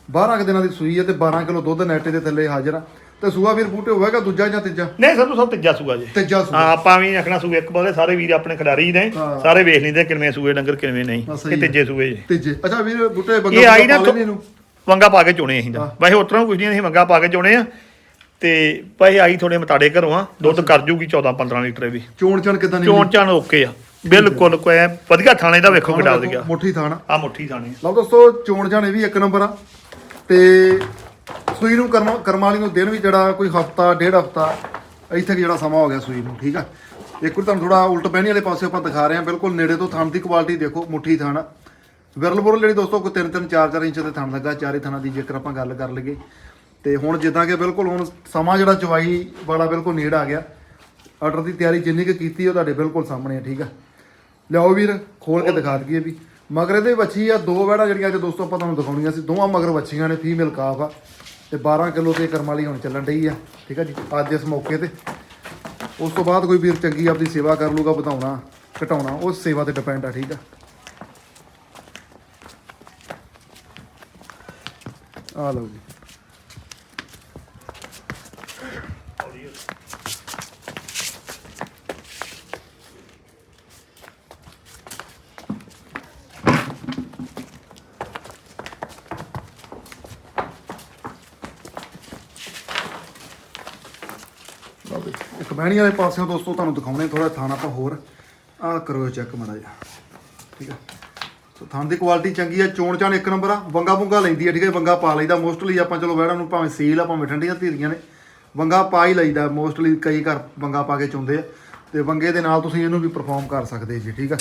12 ਕੁ ਦਿਨਾਂ ਦੀ ਸੂਈ ਹੈ ਤੇ 12 ਕਿਲੋ ਦੁੱਧ ਨੈਟੇ ਦੇ ਥੱਲੇ ਹਾਜ਼ਰ ਆ। ਤੇ ਸੂਆ ਵੀਰ ਬੂਟੇ ਹੋਵੇਗਾ ਦੂਜਾ ਜਾਂ ਤੀਜਾ? ਨਹੀਂ ਸੰਧੂ ਸਾਹਿਬ ਤੀਜਾ ਸੂਆ ਜੀ। ਤੀਜਾ ਸੂਆ। ਹਾਂ ਆਪਾਂ ਵੀ ਆਖਣਾ ਸੂਏ ਇੱਕ ਬੰਦੇ ਸਾਰੇ ਵੀਰ ਆਪਣੇ ਖਿਡਾਰੀ ਨੇ। ਸਾਰੇ ਵੇਖ ਲੈਂਦੇ ਕਿੰਨੇ ਸੂਏ ਡੰਗਰ ਕਿੰਨੇ ਨਹੀਂ ਇਹ ਤੀਜੇ ਸੂਏ ਜੀ। ਤੀਜੇ। ਅੱਛਾ ਵੀਰ ਬੂਟੇ ਬੰਦਾ ਇਹ ਆਈ ਨਾ ਵੰਗਾ ਪਾ ਕੇ ਚੁਣੇ ਅਸੀਂ ਤਾਂ। ਵੈਸੇ ਉਤਰਾ ਕੁਝ ਨਹੀਂ ਅਸੀਂ ਵੰਗਾ ਪਾ ਕੇ ਚੁਣੇ ਆ। ਤੇ ਭਾਈ ਆਈ ਥੋੜੇ ਮਤਾੜੇ ਘਰੋਂ ਆ ਦੁੱਧ ਕਰ ਜੂਗੀ 14 15 ਲੀਟਰ ਵੀ ਚੋਣ ਚਣ ਕਿਦਾਂ ਨਹੀਂ ਚੋਣ ਚਾਣ ਓਕੇ ਆ। ਬਿਲਕੁਲ ਕੋਈ ਐਂ ਵਧੀਆ ਥਾਣੇ ਦਾ ਵੇਖੋ ਕਿੱਡਾ ਵਧੀਆ ਮੁੱਠੀ ਥਾਣਾ। ਆ ਮੁੱਠੀ ਥਾਣੇ ਲਓ ਦੋਸਤੋ ਚੋਣ ਜਾਣੇ ਵੀ ਇੱਕ ਨੰਬਰ ਆ। ਤੇ ਸੂਈ ਨੂੰ ਕਰਮ ਕਰਮਾਲੀ ਨੂੰ ਦਿਨ ਵੀ ਜਿਹੜਾ ਕੋਈ ਹਫਤਾ, ਡੇਢ ਹਫਤਾ, ਇੱਥੇ ਜਿਹੜਾ ਸਮਾਂ ਹੋ ਗਿਆ ਸੂਈ ਨੂੰ, ਠੀਕ ਆ? ਇੱਕ ਵਾਰ ਤੁਹਾਨੂੰ ਥੋੜਾ ਉਲਟ ਪਹਿਣੀ ਵਾਲੇ ਪਾਸੇ ਆਪਾਂ ਦਿਖਾ ਰਹੇ ਹਾਂ, ਬਿਲਕੁਲ ਨੇੜੇ ਤੋਂ ਥਣ ਦੀ ਕੁਆਲਿਟੀ ਦੇਖੋ, ਮੁੱਠੀ ਥਣ। ਵਿਰਲ ਬੁਰਲ ਜਿਹੜੀ ਦੋਸਤੋ, ਕੋਈ 3-3 4-4 ਇੰਚ ਦੇ ਥਣ ਲੱਗਾ, ਚਾਰੇ ਥਣਾਂ ਦੀ ਜੇਕਰ ਆਪਾਂ ਗੱਲ ਕਰ ਲਈਏ। ਤੇ ਹੁਣ ਜਿੱਦਾਂ ਕਿ ਬਿਲਕੁਲ ਹੁਣ ਸਮਾਂ ਜਿਹੜਾ ਚਵਾਈ ਵਾਲਾ ਬਿਲਕੁਲ ਨੇੜ ਆ ਗਿਆ। ਆਰਡਰ ਦੀ ਤਿਆਰੀ ਜਿੰਨੀ ਕੁ ਕੀਤੀ ਉਹ ਤੁਹਾਡੇ ਬਿਲਕੁਲ ਸਾਹਮਣੇ ਆ, ਠੀਕ ਆ? ਲਿਆਓ ਵੀਰ, ਖੋਲ ਕੇ ਦਿਖਾ ਦਈਏ ਵੀ। ਮਗਰ ਇਹਦੇ ਵੱਛੀ ਆ ਦੋ ਵੈੜਾ ਜਿਹੜੀਆਂ ਅੱਜ ਦੋਸਤੋ ਆਪਾਂ ਤੁਹਾਨੂੰ ਦਿਖਾਉਣੀਆਂ ਸੀ। ਦੋਵਾਂ ਮਗਰ ਵੱਛੀਆਂ ਨੇ ਫੀਮੇਲ ਕਾਫ ਆ। ਤੇ 12 ਕਿਲੋ ਤੇ ਕਰਮ ਵਾਲੀ ਹੁਣ ਚੱਲਣ ਡਈ ਆ। ਠੀਕ ਆ ਜੀ? ਅੱਜ ਇਸ ਮੌਕੇ ਤੇ। ਉਸ ਤੋਂ ਬਾਅਦ ਕੋਈ ਵੀਰ ਚੰਗੀ ਆਪਦੀ ਸੇਵਾ ਕਰ ਲੂਗਾ, ਵਧਾਉਣਾ, ਘਟਾਉਣਾ, ਉਸ ਸੇਵਾ ਤੇ ਡਿਪੈਂਡ ਆ, ਠੀਕ ਆ? ਆ ਲਓ ਜੀ ਲਓ ਵੀ, ਇੱਕ ਬਹਿਣੀ ਵਾਲੇ ਪਾਸਿਓਂ ਦੋਸਤੋ ਤੁਹਾਨੂੰ ਦਿਖਾਉਣੇ ਥੋੜਾ ਥਾਣ ਆਪਾਂ ਹੋਰ। ਆਹ ਕਰੋ ਚੈੱਕ ਮਾੜਾ ਜਿਹਾ। ਠੀਕ ਆ? ਸੋ ਥਾਣ ਦੀ ਕੁਆਲਿਟੀ ਚੰਗੀ ਆ ਚੋਣ ਚਾਣ ਇੱਕ ਨੰਬਰ ਆ ਵੰਗਾ ਵੁੰਗਾ ਲੈਂਦੀ ਆ ਠੀਕ ਹੈ ਵੰਗਾ ਪਾ ਲਈਦਾ ਮੋਸਟਲੀ ਆਪਾਂ ਚਲੋ ਵੈੜਾਂ ਨੂੰ ਭਾਵੇਂ ਸੀਲ ਆ ਭਾਵੇਂ ਠੰਡੀਆਂ ਧੀਰੀਆਂ ਨੇ। ਵੰਗਾ ਪਾ ਹੀ ਲਈਦਾ ਮੋਸਟਲੀ ਕਈ ਘਰ ਵੰਗਾ ਪਾ ਕੇ ਚੁੰਦੇ ਆ। ਤੇ ਵੰਗੇ ਦੇ ਨਾਲ ਤੁਸੀਂ ਇਹਨੂੰ ਵੀ ਪਰਫਾਰਮ ਕਰ ਸਕਦੇ ਜੀ ਠੀਕ ਆ?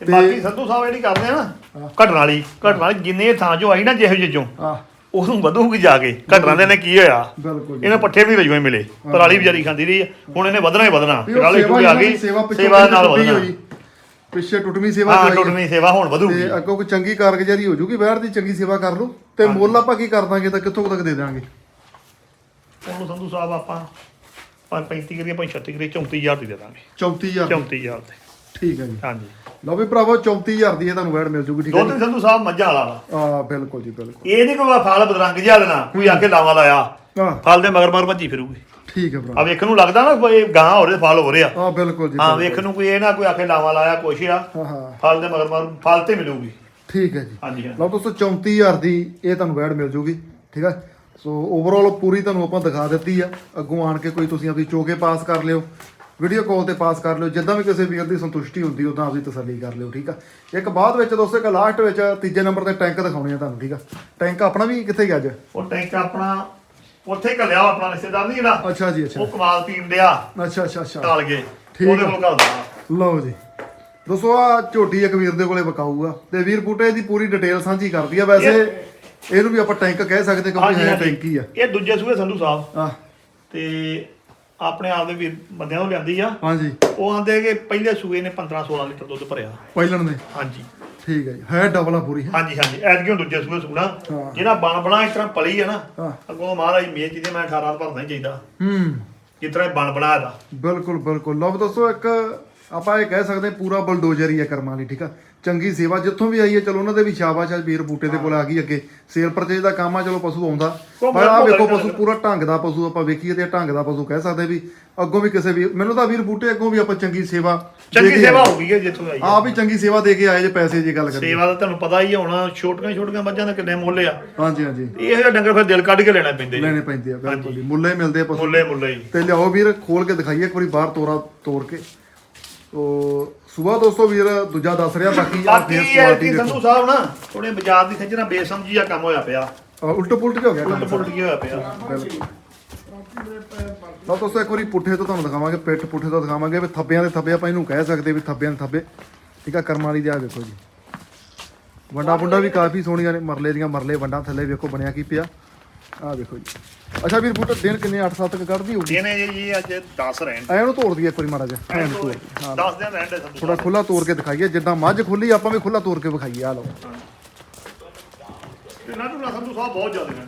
ਤੇ ਬਾਕੀ ਸੰਧੂ ਸਾਹਿਬ ਜਿਹੜੀ ਕਰਦੇ ਆ ਨਾ ਘਟਣ ਵਾਲੀ ਘਟਣ ਵਾਲੀ ਜਿੰਨੇ ਥਾਂ ਚੋਂ ਆਈ ਨਾ ਜਿਹੋ ਜਿਹੇ ਚੋਂ। ਆ ਉਹਨੂੰ ਵਧੂਗੀ ਜਾ ਕੇ। ਘਟਣਾ ਦੇ ਨੇ ਕੀ ਹੋਇਆ? ਬਿਲਕੁਲ ਜੀ। ਇਹਨੇ ਪੱਠੇ ਵੀ ਰਜਵੇਂ ਮਿਲੇ। ਪਰਾਲੀ ਵਿਚਾਰੀ ਖਾਂਦੀ ਰਹੀ ਆ। ਹੁਣ ਇਹਨੇ ਵਧਣਾ ਹੀ ਵਧਣਾ। ਵੀ ਉਹ ਪਰਾਲੀ ਸੇਵਾ ਟੁੱਟ ਆ ਗਈ। ਸੇਵਾ ਪਿੱਛੇ ਸੇਵਾ ਨਾਲ ਟੁੱਟੀ ਵਧਣਾ। ਹੋਈ। ਪਿੱਛੇ ਟੁੱਟਵੀਂ ਸੇਵਾ ਹਾਂ। ਟੁੱਟਣੀ ਸੇਵਾ ਹੁਣ ਵਧੂਗੀ। ਤੇ ਅੱਗੋਂ ਕੋਈ ਚੰਗੀ ਕਾਰਗੁਜ਼ਾਰੀ ਹੋ ਜੂਗੀ ਬੈਠ ਦੀ ਚੰਗੀ ਸੇਵਾ ਕਰ ਲਓ। ਤੇ ਮੁੱਲ ਆਪਾਂ ਕੀ ਕਰ ਦਾਂਗੇ ਤਾਂ ਕਿੱਥੋਂ ਕੁ ਤੱਕ ਦੇ ਦਾਂਗੇ? ਉਹਨੂੰ ਸੰਧੂ ਸਾਹਿਬ ਆਪਾਂ 35 ਕਰੀਏ 35 ਕਰੀਏ 34000 ਦੀ ਦੇ ਦਾਂਗੇ। 34000 34000 ਤੇ ਠੀਕ ਹੈ ਜੀ। ਹਾਂਜੀ। ਲਓ ਵੀ ਭਰਾਵੋ 34000 ਦੀ ਇਹ ਤੁਹਾਨੂੰ ਵੈੜ ਮਿਲ ਜੂਗੀ ਠੀਕ ਹੈ ਦੋ ਤਿੰਨ ਸੰਧੂ ਸਾਹਿਬ ਮੱਝਾਂ ਵਾਲਾ ਵਾ। ਆ ਬਿਲਕੁਲ ਜੀ ਬਿਲਕੁਲ। ਇਹ ਨਹੀਂ ਕੋਈ ਫਲ ਬਦਰੰਗ ਜਿਹਾ ਦੇਣਾ ਕੋਈ ਆਕੇ ਲਾਵਾ ਲਾਇਆ। ਆ ਫਲ ਦੇ ਮਗਰ ਮਗਰ ਭੱਜੀ ਫਿਰੂਗੀ। ਠੀਕ ਹੈ ਆ ਭਰਾ ਵੇਖਣ ਨੂੰ ਲੱਗਦਾ ਨਾ ਕੋਈ ਗਾਂ ਹੋ ਰਿਹਾ ਫਲ ਹੋ ਰਿਹਾ। ਆ ਬਿਲਕੁਲ ਜੀ ਹਾਂ ਬਿਲਕੁਲ। ਵੇਖਣ ਨੂੰ ਕੋਈ ਇਹ ਨਾ ਕੋਈ ਆਕੇ ਲਾਵਾ ਲਾਇਆ ਕੁਛ ਆ। ਹਾਂ ਹਾਂ। ਫਲ ਦੇ ਮਗਰ ਮਗਰ ਫਲ ਤੇ ਮਿਲੂਗੀ। ਠੀਕ ਹੈ ਜੀ। ਹਾਂਜੀ ਹਾਂ। ਲਓ ਦੋਸਤੋ 34000 ਦੀ ਇਹ ਤੁਹਾਨੂੰ ਵੈੜ ਮਿਲ ਜੂਗੀ ਠੀਕ ਹੈ? ਸੋ ਓਵਰਆਲ ਪੂਰੀ ਤੁਹਾਨੂੰ ਆਪਾਂ ਦਿਖਾ ਦਿੱਤੀ ਆ। ਅੱਗੋਂ ਆਣ ਕੇ ਕੋਈ ਤੁਸੀਂ ਆਪਣੀ ਚੋਕੇ ਪਾਸ ਕਰ ਲਿਓ। ਵੀਡੀਓ ਕਾਲ ਤੇ ਪਾਸ ਕਰ ਲਿਓ। ਜਿੱਦਾਂ ਵੀ ਕਿਸੇ ਵੀਰ ਦੀ ਸੰਤੁਸ਼ਟੀ ਹੁੰਦੀ ਉਦਾਂ ਆਪਦੀ ਤਸੱਲੀ ਕਰ ਲਿਓ ਠੀਕ ਆ? ਇੱਕ ਬਾਅਦ ਵਿੱਚ ਦੋਸਤੋ ਇੱਕ ਲਾਸਟ ਵਿੱਚ ਤੀਜੇ ਨੰਬਰ ਤੇ ਟੈਂਕ ਦਿਖਾਉਣੇ ਆ ਤੁਹਾਨੂੰ ਠੀਕ ਆ? ਟੈਂਕ ਆਪਣਾ ਵੀ ਕਿੱਥੇ ਗਿਆ ਅੱਜ? ਉਹ ਟੈਂਕ ਆਪਣਾ ਉੱਥੇ ਘੱਲਿਆ ਆਪਣਾ ਰਿਸ਼ਤੇਦਾਰ ਨਹੀਂ ਜਿਹੜਾ? ਅੱਛਾ ਜੀ ਅੱਛਾ। ਉਹ ਕਮਾਲ ਪੀਣ ਡਿਆ ਅੱਛਾ ਅੱਛਾ ਅੱਛਾ। ਟਾਲ ਗਏ। ਉਹਦੇ। ਕੋਲ ਘੱਲਦਾ ਲਓ ਜੀ। ਦੋਸਤੋ ਆ ਝੋਟੀ ਇੱਕ ਵੀਰ ਦੇ ਕੋਲੇ ਵਿਕਾਊਗਾ। ਤੇ ਵੀਰ ਬੂਟੇ ਦੀ ਪੂਰੀ ਡਿਟੇਲ ਸਾਂਝੀ ਕਰਦੀ ਆ। ਵੈਸੇ ਇਹਨੂੰ ਵੀ ਆਪਾਂ ਟੈਂਕ ਕਹਿ ਸਕਦੇ ਕਿਉਂਕਿ ਹਾਂਜੀ ਹੈ ਹਾਂਜੀ। ਟੈਂਕ ਆ। ਇਹ ਦੂਜੇ ਸੂਏ ਸੰਧੂ ਸਾਹਿਬ। ਆ ਤੇ ਆਪਣੇ ਆਪ ਦੇ ਵੀ ਬੰਦਿਆਂ ਨੂੰ ਲਿਆਂਦੀ ਆ। ਹਾਂਜੀ। ਉਹ ਆਂਦੇ ਕਿ ਪਹਿਲੇ ਸੂਏ ਨੇ 15 16 ਲੀਟਰ ਦੁੱਧ ਭਰਿਆ। ਪਹਿਲਣ ਦੇ? ਹਾਂਜੀ। ਠੀਕ ਹੈ ਜੀ। ਹੈ ਡਬਲ ਆ ਪੂਰੀ ਹਾਂਜੀ ਹਾਂਜੀ। ਐਤਕਿਓ ਦੂਜੇ ਸੂਏ ਸੂਣਾ। ਹਾਂ। ਜਿਹੜਾ ਬਣ ਬਣਾ ਇਸ ਤਰ੍ਹਾਂ ਪਲੀ ਆ ਨਾ ਅੱਗੋਂ ਮਹਾਰਾਜ ਮੇਜ ਜਿਹਦੇ ਮੈਂ 18 ਦਾ ਭਰਨਾ ਹੀ ਚਾਹੀਦਾ। ਹੂੰ। ਜਿਸ ਤਰ੍ਹਾਂ ਇਹ ਬਣ ਬਣਾਇਆ ਦਾ। ਬਿਲਕੁਲ ਬਿਲਕੁਲ। ਲਓ ਦੱਸੋ ਇੱਕ ਆਪਾਂ ਇਹ ਕਹਿ ਸਕਦੇ ਪੂਰਾ ਬਲਡੋਜ਼ਰ ਹੀ ਹੈ ਕਰਮਾਂ ਲਈ ਠੀਕ ਆ? ਚੰਗੀ ਸੇਵਾ ਜਿੱਥੋਂ ਵੀ ਆਈ ਹੈ ਚਲੋ ਉਹਨਾਂ ਦੇ ਵੀ ਸ਼ਾਬਾਸ਼ ਆ ਵੀਰ ਬੂਟੇ ਦੇ ਕੋਲ ਆ ਗਈ ਅੱਗੇ। ਸੇਲ ਪਰਚੇਜ ਦਾ ਕੰਮ ਆ ਚਲੋ ਪਸ਼ੂ ਆਉਂਦਾ। ਪਰ ਆ ਵੇਖੋ। ਪਸ਼ੂ ਪੂਰਾ ਢੰਗ ਦਾ ਪਸ਼ੂ ਆਪਾਂ ਵੇਖੀਏ ਤੇ ਢੰਗ ਦਾ ਪਸ਼ੂ ਕਹਿ ਸਕਦੇ ਵੀ ਅੱਗੋਂ ਵੀ ਕਿਸੇ ਵੀ ਮੈਨੂੰ ਤਾਂ ਵੀਰ ਬੂਟੇ ਅੱਗੋਂ ਵੀ ਆਪਾਂ ਚੰਗੀ ਸੇਵਾ ਚੰਗੀ ਸੇਵਾ। ਹੋ ਗਈ ਹੈ ਜਿੱਥੋਂ ਆਈ ਆ। ਵੀ ਚੰਗੀ ਸੇਵਾ ਦੇ ਕੇ ਆਏ ਜੇ ਪੈਸੇ ਦੀ ਗੱਲ ਕਰੀਏ। ਸੇਵਾ ਦਾ ਤੁਹਾਨੂੰ ਪਤਾ ਹੀ ਹੁਣ ਛੋਟੀਆਂ ਛੋਟੀਆਂ ਮੱਝਾਂ ਦਾ ਕਿੰਨੇ ਮੁੱਲ ਆ। ਹਾਂਜੀ ਹਾਂਜੀ। ਇਹ ਜਿਹੜਾ ਡੰਗਰ ਫਿਰ ਦਿਲ ਕੱਢ ਕੇ ਲੈਣਾ ਪੈਂਦੇ ਜੀ। ਲੈਣੇ ਪੈਂਦੇ ਆ ਬਿਲਕੁਲ ਜੀ। ਮੁੱਲੇ ਮਿਲਦੇ ਆ ਪਸ਼ੂ। ਮੁੱਲੇ ਮੁੱਲੇ ਤੇ ਲਿਆਓ ਵੀਰ ਖੋਲ ਕੇ ਦਿਖਾਈਏ ਇੱਕ ਵਾਰੀ ਬਾਹਰ ਤੋਰਾ ਤੋੜ ਕੇ। ਤੋ ਸੁਬਾ ਦੋਸਤੋ ਵੀਰ ਦੂਜਾ ਦੱਸ ਰਿਹਾ ਬਾਕੀ ਆ ਬਾਕੀ ਫੇਸ ਇਹ ਕੁਆਲਿਟੀ ਕਿ ਦੇਖੋ। ਸੰਧੂ ਸਾਹਿਬ ਨਾ ਥੋੜੇ ਬਾਜ਼ਾਰ ਦੀ ਖੱਜਣਾ ਬੇਸਮਝੀ ਆ ਕੰਮ ਹੋਇਆ ਪਿਆ। ਉਲਟ ਪੁਲਟ ਜਿਹਾ ਹੋ ਗਿਆ ਕੰਮ। ਉਲਟ ਪੁਲਟ ਜਿਹਾ ਹੋਇਆ ਪਿਆ। ਲਓ ਦੋਸਤੋ ਇੱਕ ਵਾਰੀ ਪੁੱਠੇ ਤੋਂ ਤੁਹਾਨੂੰ ਦਿਖਾਵਾਂਗੇ ਪਿੱਠ ਪੁੱਠੇ ਤੋਂ ਦਿਖਾਵਾਂਗੇ ਵੀ ਥੱਬਿਆਂ ਦੇ ਥੱਬੇ ਆਪਾਂ ਇਹਨੂੰ ਕਹਿ ਸਕਦੇ ਵੀ ਥੱਬਿਆਂ ਦੇ ਥੱਬੇ। ਠੀਕ ਆ ਕਰਮ ਵਾਲੀ ਦੇ ਆ ਵੇਖੋ ਜੀ। ਵੰਡਾ ਵੁੰਡਾ ਵੀ ਕਾਫੀ ਸੋਹਣੀਆਂ ਨੇ ਮਰਲੇ ਦੀਆਂ ਮਰਲੇ ਵੰਡਾ ਥੱਲੇ ਵੇਖੋ ਬਣਿਆ ਕੀ ਪਿਆ। ਆ ਵੇਖੋ ਜੀ। ਅੱਛਾ ਵੀਰ ਬੂਟਾ ਦਿਨ ਕਿੰਨੇ 8-7 ਤੱਕ ਕੱਢਦੀ ਹੋਊਗੀ? ਇਹਨੇ ਜੀ ਜੀ ਅੱਜ 10 ਰਹਿਣ। ਐ ਨੂੰ ਤੋੜ ਦਈਏ ਇੱਕ ਵਾਰੀ ਮਾੜਾ ਜਿਹਾ। ਐ ਤੋੜ। ਹਾਂ। 10 ਦਿਨ ਰਹਿਣ ਦੇ ਥੋੜਾ ਖੁੱਲਾ ਤੋੜ ਕੇ ਦਿਖਾਈਏ। ਜਿੱਦਾਂ ਮੱਝ ਖੁੱਲੀ ਆਪਾਂ ਵੀ ਖੁੱਲਾ ਤੋੜ ਕੇ ਵਿਖਾਈਏ। ਆ ਲਓ। ਇਹਨਾਂ ਨੂੰ ਸੰਧੂ ਸਾਹਿਬ ਬਹੁਤ ਜ਼ਿਆਦਾ ਨੇ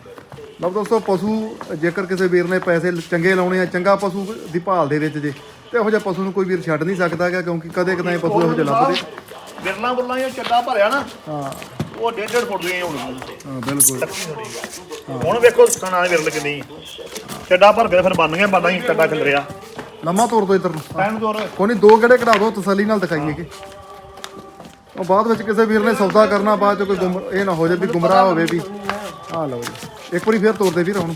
ਲਓ ਦੋਸਤੋ ਪਸ਼ੂ ਜੇਕਰ ਕਿਸੇ ਵੀਰ ਨੇ ਪੈਸੇ ਚੰਗੇ ਲਾਉਣੇ ਆ ਚੰਗਾ ਪਸ਼ੂ ਦੀ ਭਾਲ ਦੇ ਵਿੱਚ ਜੇ ਤੇ ਇਹੋ ਜਿਹਾ ਪਸ਼ੂ ਨੂੰ ਕੋਈ ਵੀਰ ਛੱਡ ਨਹੀਂ ਸਕਦਾ ਹੈਗਾ ਕਿਉਂਕਿ ਕਦੇ ਕਦਾਈ ਪਸ਼ੂ ਇਹੋ ਜਿਹੇ ਲੱਭਦੇ। ਬਿਰਲਾ ਬੁਰਲਾ ਇਹ ਚੱਡਾ ਭਰਿਆ ਨਾ। ਹਾਂ। ਉਹ ਡੇਢ ਡੇਢ ਫੁੱਟ ਦੀਆਂ ਹੋਣਗੀਆਂ ਹਾਂ ਬਿਲਕੁਲ। ਹੁਣ ਵੇਖੋ ਸਣਾ ਦੇ ਵਿਰਲ ਕਿੰਨੀ। ਚੱਡਾ ਭਰ ਕੇ ਫਿਰ ਬਣ ਗਿਆ ਬਾਦਾਂ ਹੀ ਚੱਡਾ ਖਿਲ ਰਿਹਾ। ਲੰਮਾ ਤੋੜ ਦੋ ਇੱਧਰ ਨੂੰ। ਟਾਈਮ ਦੋਰ ਕੋਈ ਨਹੀਂ ਦੋ ਗੜੇ ਕਢਾ ਦਿਓ ਤਸੱਲੀ ਨਾਲ ਦਿਖਾਈਏ ਕਿ। ਉਹ ਬਾਅਦ ਵਿੱਚ ਕਿਸੇ ਵੀਰ ਨੇ ਸੌਦਾ ਕਰਨਾ ਬਾਅਦ ਚ ਕੋਈ ਗੁੰਮ ਇਹ ਨਾ ਹੋ ਜਾਵੇ ਵੀ ਗੁੰਮਰਾਹ ਹੋਵੇ ਵੀ। ਆ ਲਓ ਜੀ। ਇੱਕ ਵਾਰੀ ਫੇਰ ਤੋੜ ਦੇ ਵੀਰ ਹੁਣ।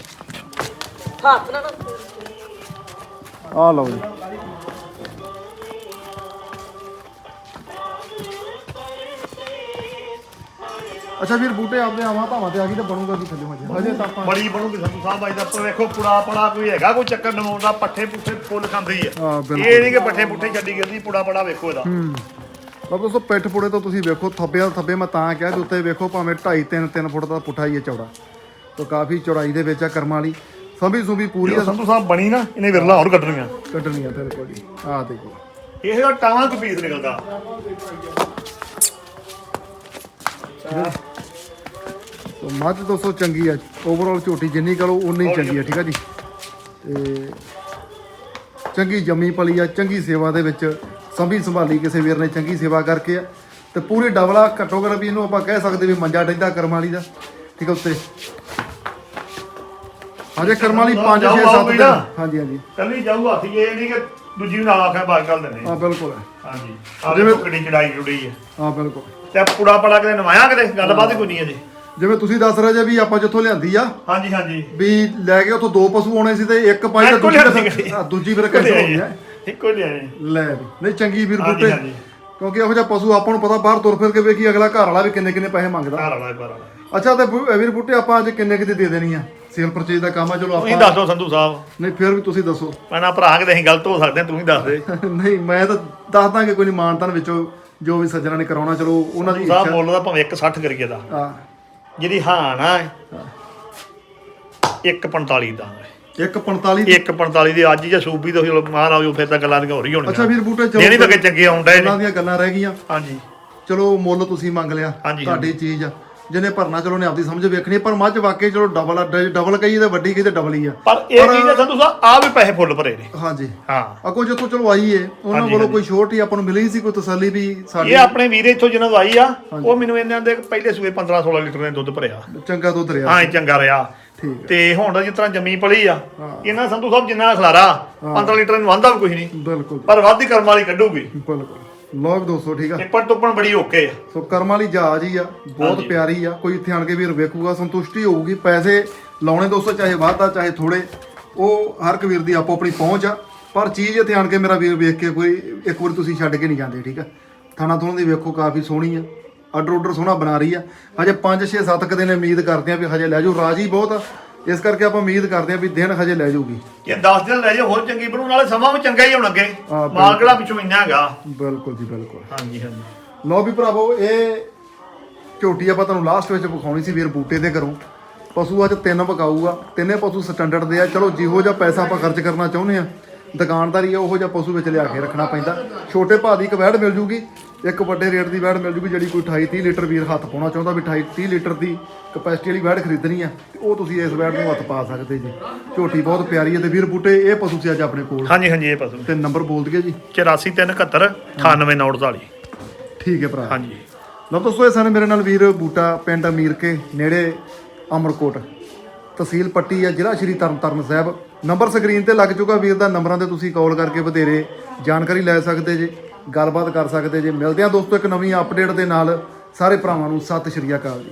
ਹੱਥ ਨਾਲ ਆ ਲਓ ਜੀ। ਅੱਛਾ ਵੀਰ ਬੂਟੇ ਆਪਦੇ ਆਵਾਂ ਭਾਵਾਂ ਤੇ ਆ ਗਈ ਤਾਂ ਬਣੂਗਾ ਕੀ ਥੱਲੇ ਮਜੇ ਹਜੇ ਤਾਂ ਆਪਾਂ ਬੜੀ ਬਣੂਗੀ ਸੰਧੂ ਸਾਹਿਬ ਅੱਜ ਦਾ ਪਰ ਵੇਖੋ ਪੁੜਾ ਪੜਾ ਕੋਈ ਹੈਗਾ ਕੋਈ ਚੱਕਰ ਨਵਾਉਣ ਦਾ ਪੱਠੇ ਪੁੱਠੇ ਫੁੱਲ ਖਾਂਦੀ ਹੈ। ਹਾਂ ਬਿਲਕੁਲ। ਇਹ ਨਹੀਂ ਕਿ ਪੱਠੇ ਪੁੱਠੇ ਛੱਡੀ ਗਈ ਪੁੜਾ ਪੜਾ ਵੇਖੋ ਇਹਦਾ। ਹੂੰ। ਲਓ ਦੋਸਤੋ ਪਿੱਠ ਪੁੜੇ ਤੋਂ ਤੁਸੀਂ ਵੇਖੋ ਥੱਬੇ ਵਾਲੇ ਥੱਬੇ ਮੈਂ ਤਾਂ ਕਿਹਾ ਕਿ ਉੱਤੇ ਵੇਖੋ ਭਾਵੇਂ 2.5 3 3 ਫੁੱਟ ਦਾ ਪੁੱਠਾ ਹੀ ਹੈ ਚੌੜਾ। ਤੋਂ ਕਾਫੀ ਚੌੜਾਈ ਦੇ ਵਿੱਚ ਆ ਕਰਮਾਂ ਵਾਲੀ। ਸੰਭੀ ਸੁਭੀ ਪੂਰੀ ਆ। ਸੰਧੂ ਸਾਹਿਬ ਬਣੀ ਨਾ ਇਹਨੇ ਵਿਰਲਾ ਹੋਰ ਕੱਢਣੀਆਂ। ਕੱਢਣੀਆਂ ਬਿਲਕੁਲ ਜੀ। ਆਹ ਦੇਖੋ। ਇਹ ਦਾ ਟਾਵਾਂ ਕੁ ਪੀਸ ਨਿਕਲਦਾ। ਸੋ ਮੱਝ ਦੋਸਤੋ ਚੰਗੀ ਆ। ਓਵਰਆਲ ਝੋਟੀ ਜਿੰਨੀ ਕਰੋ ਉਨੀ ਚੰਗੀ ਆ ਠੀਕ ਆ ਜੀ। ਤੇ ਚੰਗੀ ਜੰਮੀ ਪਲੀ ਆ ਚੰਗੀ ਸੇਵਾ ਦੇ ਵਿੱਚ ਸੰਭੀ ਸੰਭਾਲੀ ਕਿਸੇ ਵੀਰ ਨੇ ਚੰਗੀ ਸੇਵਾ ਕਰਕੇ ਆ। ਤੇ ਪੂਰੀ ਡਬਲਾ ਘੱਟੋ ਘੱਟ ਵੀ ਇਹਨੂੰ ਆਪਾਂ ਕਹਿ ਸਕਦੇ ਵੀ ਮੰਜਾ ਡੈਂਦਾ ਕਰਮ ਵਾਲੀ ਦਾ ਠੀਕ ਆ ਉੱਤੇ। ਅਜੇ ਕਰਮ ਵਾਲੀ 5 6 ਜਾਊ 7 ਆਊਗੀ ਦਿਨ। ਨਾ। ਹਾਂਜੀ ਹਾਂਜੀ। ਕੱਲੀ ਜਾਊ ਹੱਥ ਇਹ ਨਹੀਂ ਕਿ ਦੂਜੀ ਨੂੰ ਨਾਲ ਆਖਿਆ ਬਾਹਰ ਕਰ ਦਿੰਦੇ ਆ ਬਿਲਕੁਲ। ਹਾਂਜੀ। ਆ ਜਿਵੇਂ ਕੁੜੀ ਚੜਾਈ ਜੁੜੀ ਹੈ। ਆ ਬਿਲਕੁਲ। ਤੇ ਪੁੜਾ ਪੜਾ ਕੇ ਨਵਾਇਆ ਕਿਤੇ? ਗੱਲਬਾਤ ਹੀ ਕੋਈ ਨਹੀਂ ਅਜੇ ਜਿਵੇਂ ਤੁਸੀਂ ਦੱਸ ਰਹੇ ਜੇ ਵੀ ਆਪਾਂ ਜਿੱਥੋਂ ਲਿਆਂਦੀ ਆ ਹਾਂਜੀ ਹਾਂਜੀ। ਵੀ ਲੈ ਕੇ ਉੱਥੋਂ ਦੋ ਪਸ਼ੂ ਆਉਣੇ ਸੀ ਤੇ ਇੱਕ ਪਾਈ ਤਾਂ ਦੂਜੀ ਲਿਆਂਦੀ ਫਿਰ-। ਹਾਂ, ਦੂਜੀ ਫਿਰ ਕੈਂਸਲ ਹੋ ਗਈ ਹੈ ਇੱਕੋ ਹੀ ਲਿਆਏ ਲੈ ਵੀ ਨਹੀਂ ਚੰਗੀ ਵੀਰ ਹਾਂਜੀ, ਬੂਟੇ। ਹਾਂਜੀ। ਕਿਉਂਕਿ ਇਹੋ ਜਿਹਾ ਪਸ਼ੂ ਆਪਾਂ ਨੂੰ ਪਤਾ ਬਾਹਰ ਤੁਰ ਫਿਰ ਕੇ ਵੇਖੀ ਅਗਲਾ ਘਰ ਵਾਲਾ ਵੀ ਕਿੰਨੇ ਕਿੰਨੇ ਪੈਸੇ ਮੰਗਦਾ। ਘਰ ਵਾਲਾ ਘਰ ਵਾਲਾ ਅੱਛਾ ਤੇ ਬੂ- ਵੀਰ ਬੂਟੇ ਆਪਾਂ ਅੱਜ ਕਿੰਨੇ ਕਿਤੇ ਦੇ ਦੇਣੀ ਆ? ਸੇਲ ਪਰਚੇਜ ਦਾ ਕੰਮ ਆ ਚਲੋ ਤੁਸੀਂ ਆਪਾਂ ਦੱਸ ਦਿਓ ਸੰਧੂ ਸਾਹਿਬ। ਨਹੀਂ ਫਿਰ ਵੀ ਤੁਸੀਂ ਦੱਸੋ। ਪੈਣਾ ਭਰਾ ਕੇ ਅਸੀਂ ਗਲਤ ਹੋ ਸਕਦੇ ਹਾਂ, ਤੂੰ ਹੀ ਦੱਸ ਦੇ। ਨਹੀਂ ਮੈਂ ਤਾਂ ਦੱਸ ਦਾਂਗੇ ਕੋਈ ਨਹੀਂ ਮਾਨਤਾਨ ਵਿੱਚੋਂ ਜੋ ਵੀ ਸੱਜਣਾ ਨੇ ਕਰਾਉਣਾ ਚਲੋ ਉਹਨਾਂ ਦੀ ਸੰਧੂ ਸਾਹਿਬ ਇੱਛਾ ਮੁੱਲ ਦਾ ਭਾਵੇਂ 160 ਕਰੀਏ ਦਾ। ਆ ਜਿਹਦੀ ਹਾਂ। ਨਾ 145 ਦਾ? 145 145 ਦੀ ਅੱਜ ਜਾਂ ਸੂਬੀ ਤੋਂ ਚਲੋ ਮਾਰ ਆਓ ਫਿਰ ਤਾਂ ਗੱਲਾਂ ਦੀਆਂ ਹੋ ਰਹੀ ਹੋਣੀਆਂ। ਅੱਛਾ ਵੀਰ ਬੂਟੇ ਚਲੋ ਜਿਹੜੀ ਵਗੇ ਚੰਗੇ ਆਉਂਦਾ ਉਹਨਾਂ ਦੀਆਂ ਗੱਲਾਂ ਰਹਿ ਗਈਆਂ। ਹਾਂਜੀ। ਚਲੋ ਮੁੱਲ ਤੁਸੀਂ ਮੰਗ ਲਿਆ। ਤੁਹਾਡੀ ਚੀਜ਼ ਆ। ਜਿਹਨੇ ਭਰਨਾ ਚਲੋ ਨੇ ਆਪਦੀ ਸਮਝ ਵੇਖਣੀ ਪਰ ਮੱਝ ਵਾਕਈ ਚਲੋ ਡਬਲ ਡਬਲ ਕਹੀ ਤੇ ਵੱਡੀ ਕਹੀ ਤੇ ਡਬਲ ਹੀ ਆ। ਪਰ ਇਹ ਚੀਜ਼ ਹੈ ਸੰਧੂ ਸਾਹਿਬ ਆ ਵੀ ਪੈਸੇ ਫੁੱਲ ਭਰੇ ਨੇ। ਹਾਂਜੀ। ਹਾਂ। ਅੱਗੋਂ ਜਿੱਥੋਂ ਚਲੋ ਆਈ ਏ ਉਹਨਾਂ ਵੱਲੋਂ ਕੋਈ ਛੋਟ ਹੀ ਆਪਾਂ ਨੂੰ ਮਿਲੀ ਸੀ ਕੋਈ ਤਸੱਲੀ ਵੀ ਸਾਡੀ। ਇਹ ਆਪਣੇ ਵੀਰੇ ਇੱਥੋਂ ਜਿਹਨਾਂ ਦਾ ਆਈ ਆ ਉਹ ਮੈਨੂੰ ਇਹਨਾਂ ਦੇ ਪਹਿਲੇ ਸੂਏ 15 16 ਲੀਟਰ ਦੇ ਦੁੱਧ ਭਰਿਆ। ਚੰਗਾ ਦੁੱਧ ਰਿਹਾ। ਹਾਂ ਚੰਗਾ ਰਿਹਾ। ਤੇ ਹੁਣ ਜਿਸ ਤਰ੍ਹਾਂ ਜੰਮੀ ਪਲੀ ਆ ਇਹਨਾਂ ਸੰਧੂ ਸਾਹਿਬ ਜਿੰਨਾ ਖਲਾਰਾ 15 ਲੀਟਰ ਨੂੰ ਆਂਦਾ ਵੀ ਕੁਝ ਨਹੀਂ ਬਿਲਕੁਲ। ਪਰ ਵਾਧੀ ਕਰਮ ਵਾਲੀ ਕੱਢੂਗੀ। ਬਿਲਕੁਲ। ਵੀ ਦੋਸਤੋ ਠੀਕ ਆ? ਟਿੱਪਣ ਟੁੱਪਣ ਬੜੀ ਓਕੇ ਆ। ਸੋ ਕਰਮ ਵਾਲੀ ਜਹਾਜ਼ ਹੀ ਆ ਬਹੁਤ ਪਿਆਰੀ ਆ ਕੋਈ ਇੱਥੇ ਆਣ ਕੇ ਵੀਰ ਵੇਖੂਗਾ ਸੰਤੁਸ਼ਟੀ ਹੋਊਗੀ ਪੈਸੇ ਲਾਉਣੇ ਦੋਸਤੋ ਚਾਹੇ ਵਾਧਾ ਚਾਹੇ ਥੋੜੇ ਉਹ ਹਰ ਇੱਕ ਵੀਰ ਦੀ ਆਪੋ ਆਪਣੀ ਪਹੁੰਚ ਆ ਪਰ ਚੀਜ਼ ਇੱਥੇ ਆਣ ਕੇ ਮੇਰਾ ਵੀਰ ਵੇਖ ਕੇ ਕੋਈ ਇੱਕ ਵਾਰ ਤੁਸੀਂ ਛੱਡ ਕੇ ਨਹੀਂ ਜਾਂਦੇ ਠੀਕ ਆ? ਥਾਣਾ ਥੋਣਾ ਦੀ ਵੇਖੋ ਕਾਫੀ ਸੋਹਣੀ ਆ ਆਰਡਰ ਆਰਡਰ ਸੋਹਣਾ ਬਣਾ ਰਹੀ ਆ। ਹਜੇ 5 6 7 ਕ ਦਿਨ ਉਮੀਦ ਕਰਦੇ ਆ ਵੀ ਹਜੇ ਲੈ ਜਾਓ ਰਾਜੀ ਬਹੁਤ ਆ। ਇਸ ਕਰਕੇ ਆਪਾਂ ਉਮੀਦ ਕਰਦੇ ਆ ਵੀ ਦਿਨ ਹਜੇ ਲੈ ਜਾਊਗੀ। ਇਹ 10 ਦਿਨ ਲੈ ਜਾ ਹੋਰ ਚੰਗੀ ਬਣੂ ਨਾਲੇ ਸਮਾਂ ਵੀ ਚੰਗਾ ਹੀ ਹੁਣ ਅੱਗੇ। ਹਾਂ, ਮਾਲ ਕਿਹੜਾ ਪਿੱਛੋਂ ਇੰਨਾ ਹੈਗਾ। ਬਿਲਕੁਲ ਜੀ ਬਿਲਕੁਲ। ਹਾਂਜੀ ਹਾਂਜੀ। ਲਓ ਵੀ ਭਰਾਵੋ ਇਹ ਝੋਟੀ ਆਪਾਂ ਤੁਹਾਨੂੰ ਲਾਸਟ ਵਿੱਚ ਵਿਖਾਉਣੀ ਸੀ ਵੀਰ ਬੂਟੇ ਦੇ ਘਰੋਂ। ਪਸ਼ੂ ਅੱਜ ਤਿੰਨ ਪਕਾਊਗਾ ਤਿੰਨੇ ਪਸ਼ੂ ਸਟੈਂਡਰਡ ਦੇ ਆ। ਚਲੋ ਜਿਹੋ ਜਿਹਾ ਪੈਸਾ ਆਪਾਂ ਖਰਚ ਕਰਨਾ ਚਾਹੁੰਦੇ ਆ ਦੁਕਾਨਦਾਰੀ ਆ ਉਹੋ ਜਿਹਾ ਪਸ਼ੂ ਵਿੱਚ ਲਿਆ ਕੇ ਰੱਖਣਾ ਪੈਂਦਾ। ਛੋਟੇ ਭਾਅ ਦੀ ਇੱਕ ਵੈੜ ਮਿਲ ਜੂਗੀ ਇੱਕ ਵੱਡੇ ਰੇਟ ਦੀ ਵੈੜ ਮਿਲ ਜੂਗੀ ਜਿਹੜੀ ਕੋਈ 28 30 ਲੀਟਰ ਵੀਰ ਹੱਥ ਪਾਉਣਾ ਚਾਹੁੰਦਾ ਵੀ 28 30 ਲੀਟਰ ਦੀ ਕਪੈਸਿਟੀ ਵਾਲੀ ਵੈੜ ਖਰੀਦਣੀ ਆ ਤੇ ਉਹ ਤੁਸੀਂ ਇਸ ਵੈੜ ਨੂੰ ਹੱਥ ਪਾ ਸਕਦੇ ਜੀ। ਝੋਟੀ ਬਹੁਤ ਪਿਆਰੀ ਹੈ ਤੇ ਵੀਰ ਬੂਟੇ ਇਹ ਪਸ਼ੂ ਸੀ ਅੱਜ ਆਪਣੇ ਕੋਲ। ਹਾਂਜੀ ਹਾਂਜੀ ਇਹ ਪਸੂ। ਤੇ ਨੰਬਰ ਬੋਲ ਦਈਏ ਜੀ। 8471 98948 ਠੀਕ ਹੈ ਭਰਾ। ਹਾਂਜੀ। ਲਓ ਦੋਸਤੋ ਇਹ ਸਨ ਮੇਰੇ ਨਾਲ ਵੀਰ ਬੂਟਾ ਪਿੰਡ ਅਮੀਰ ਕੇ ਨੇੜੇ ਅਮਰਕੋਟ। ਤਹਿਸੀਲ ਪੱਟੀ ਹੈ ਜ਼ਿਲ੍ਹਾ ਸ਼੍ਰੀ ਤਰਨਤਾਰਨ ਸਾਹਿਬ। ਨੰਬਰ ਸਕਰੀਨ ਤੇ ਲੱਗ ਚੁੱਕਾ ਵੀਰ ਦਾ ਨੰਬਰਾਂ ਤੇ ਤੁਸੀਂ ਕਾਲ ਕਰਕੇ ਵਧੇਰੇ ਜਾਣਕਾਰੀ ਲੈ ਸਕਦੇ ਜੇ। ਗੱਲਬਾਤ ਕਰ ਸਕਦੇ ਜੇ। ਮਿਲਦੇ ਹਾਂ ਦੋਸਤੋ ਇੱਕ ਨਵੀਂ ਅਪਡੇਟ ਦੇ ਨਾਲ। ਸਾਰੇ ਭਰਾਵਾਂ ਨੂੰ ਸਤਿ ਸ਼੍ਰੀ ਅਕਾਲ ਜੀ।